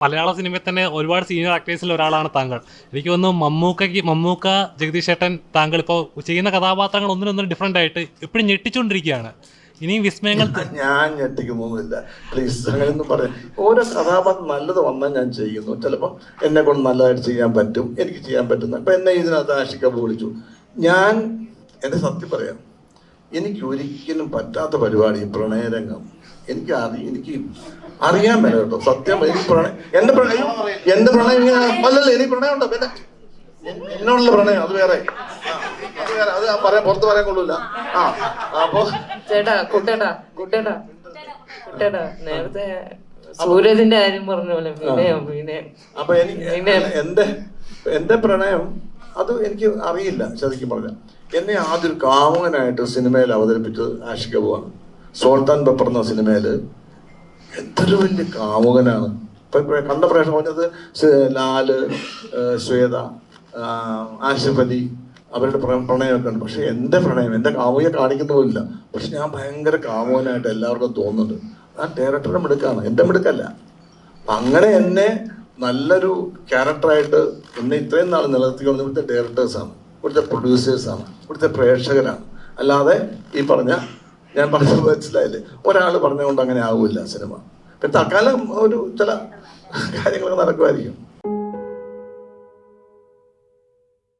മലയാള സിനിമയിൽ തന്നെ ഒരുപാട് സീനിയർ ആക്ടേഴ്സിൽ ഒരാളാണ് താങ്കൾ. എനിക്ക് തോന്നുന്നു മമ്മൂക്കയ്ക്ക് മമ്മൂക്ക ജഗദീഷ് ഏട്ടൻ താങ്കൾ ഇപ്പോൾ ചെയ്യുന്ന കഥാപാത്രങ്ങൾ ഒന്നിനൊന്നും ഡിഫറെന്റ് ആയിട്ട് എപ്പോഴും ഞെട്ടിച്ചുകൊണ്ടിരിക്കുകയാണ് ഇനിയും വിസ്മയങ്ങൾ ഞാൻ ഞെട്ടിക്കുന്നൊന്നുമില്ല പ്ലീസ് അങ്ങനെയൊന്നും പറയാം ഓരോ കഥാപാത്രം നല്ലത് വന്നാൽ ഞാൻ ചെയ്യുന്നു. ചിലപ്പോൾ എന്നെ കൊണ്ട് നല്ലതായിട്ട് ചെയ്യാൻ പറ്റും എനിക്ക് ചെയ്യാൻ പറ്റുന്ന ഇപ്പം എന്നെ ഇതിനകത്ത് ആഷിക വിളിച്ചു. ഞാൻ എന്റെ സത്യം പറയാം എനിക്ക് ഒരിക്കലും പറ്റാത്ത പരിപാടി പ്രണയരംഗം. എനിക്ക് അറി എനിക്ക് അറിയാൻ മേല കേട്ടോ. സത്യം എനിക്ക് പ്രണയം എന്റെ പ്രണയം എന്റെ പ്രണയം ഇങ്ങനെ അല്ലല്ല എനിക്ക് പ്രണയം ഉണ്ടോ പിന്നെ എന്നോടുള്ള പ്രണയം അത് വേറെ. അത് വേറെ. അത് പറയാൻ പുറത്ത് പറയാൻ കൊള്ളൂല. ആ അപ്പൊ ചേട്ടാ കുട്ടേട്ടാ കുട്ടേട്ടാ കുട്ടേട്ടാ നേരത്തെ സൂരജിന്റെ കാര്യം പറഞ്ഞ പോലെ അപ്പൊ എനിക്ക് എന്റെ എന്റെ പ്രണയം അത് എനിക്ക് അറിയില്ല ശരിക്കും പറഞ്ഞ. എന്നെ ആദ്യം കാമുകനായിട്ട് സിനിമയിൽ അവതരിപ്പിച്ചത് ആഷിക ആണ്. സോൾത്താൻ പെപ്പർ എന്ന സിനിമയിൽ എത്ര വലിയ കാമുകനാണ്. ഇപ്പൊ കണ്ട പ്രേക്ഷകർ പറഞ്ഞത് ലാൽ ശ്വേത ആശുപതി അവരുടെ പ്ര- പ്രണയമൊക്കെ ഉണ്ട് പക്ഷെ എന്റെ പ്രണയം എന്റെ കാമുകയെ കാണിക്കുന്നതുമില്ല പക്ഷെ ഞാൻ ഭയങ്കര കാമുകനായിട്ട് എല്ലാവർക്കും തോന്നുന്നുണ്ട്. ആ ഡയറക്ടറുടെ മിടുക്കാണ്. എന്റെ മിടുക്കല്ല. അങ്ങനെ എന്നെ നല്ലൊരു ക്യാരക്ടറായിട്ട് എന്നെ ഇത്രയും നാൾ നിലനിർത്തിക്കൊണ്ട് ഇവിടുത്തെ ഡയറക്ടേഴ്സാണ് ഇവിടുത്തെ പ്രൊഡ്യൂസേഴ്സാണ് ഇവിടുത്തെ പ്രേക്ഷകരാണ്. അല്ലാതെ ഈ പറഞ്ഞ ഞാൻ പറഞ്ഞത് മനസ്സിലായില്ലേ? ഒരാൾ പറഞ്ഞുകൊണ്ട് അങ്ങനെ ആവില്ല സിനിമ. പിന്നെ തൽക്കാലം ഒരു ചില കാര്യങ്ങളൊക്കെ നടക്കുമായിരിക്കും.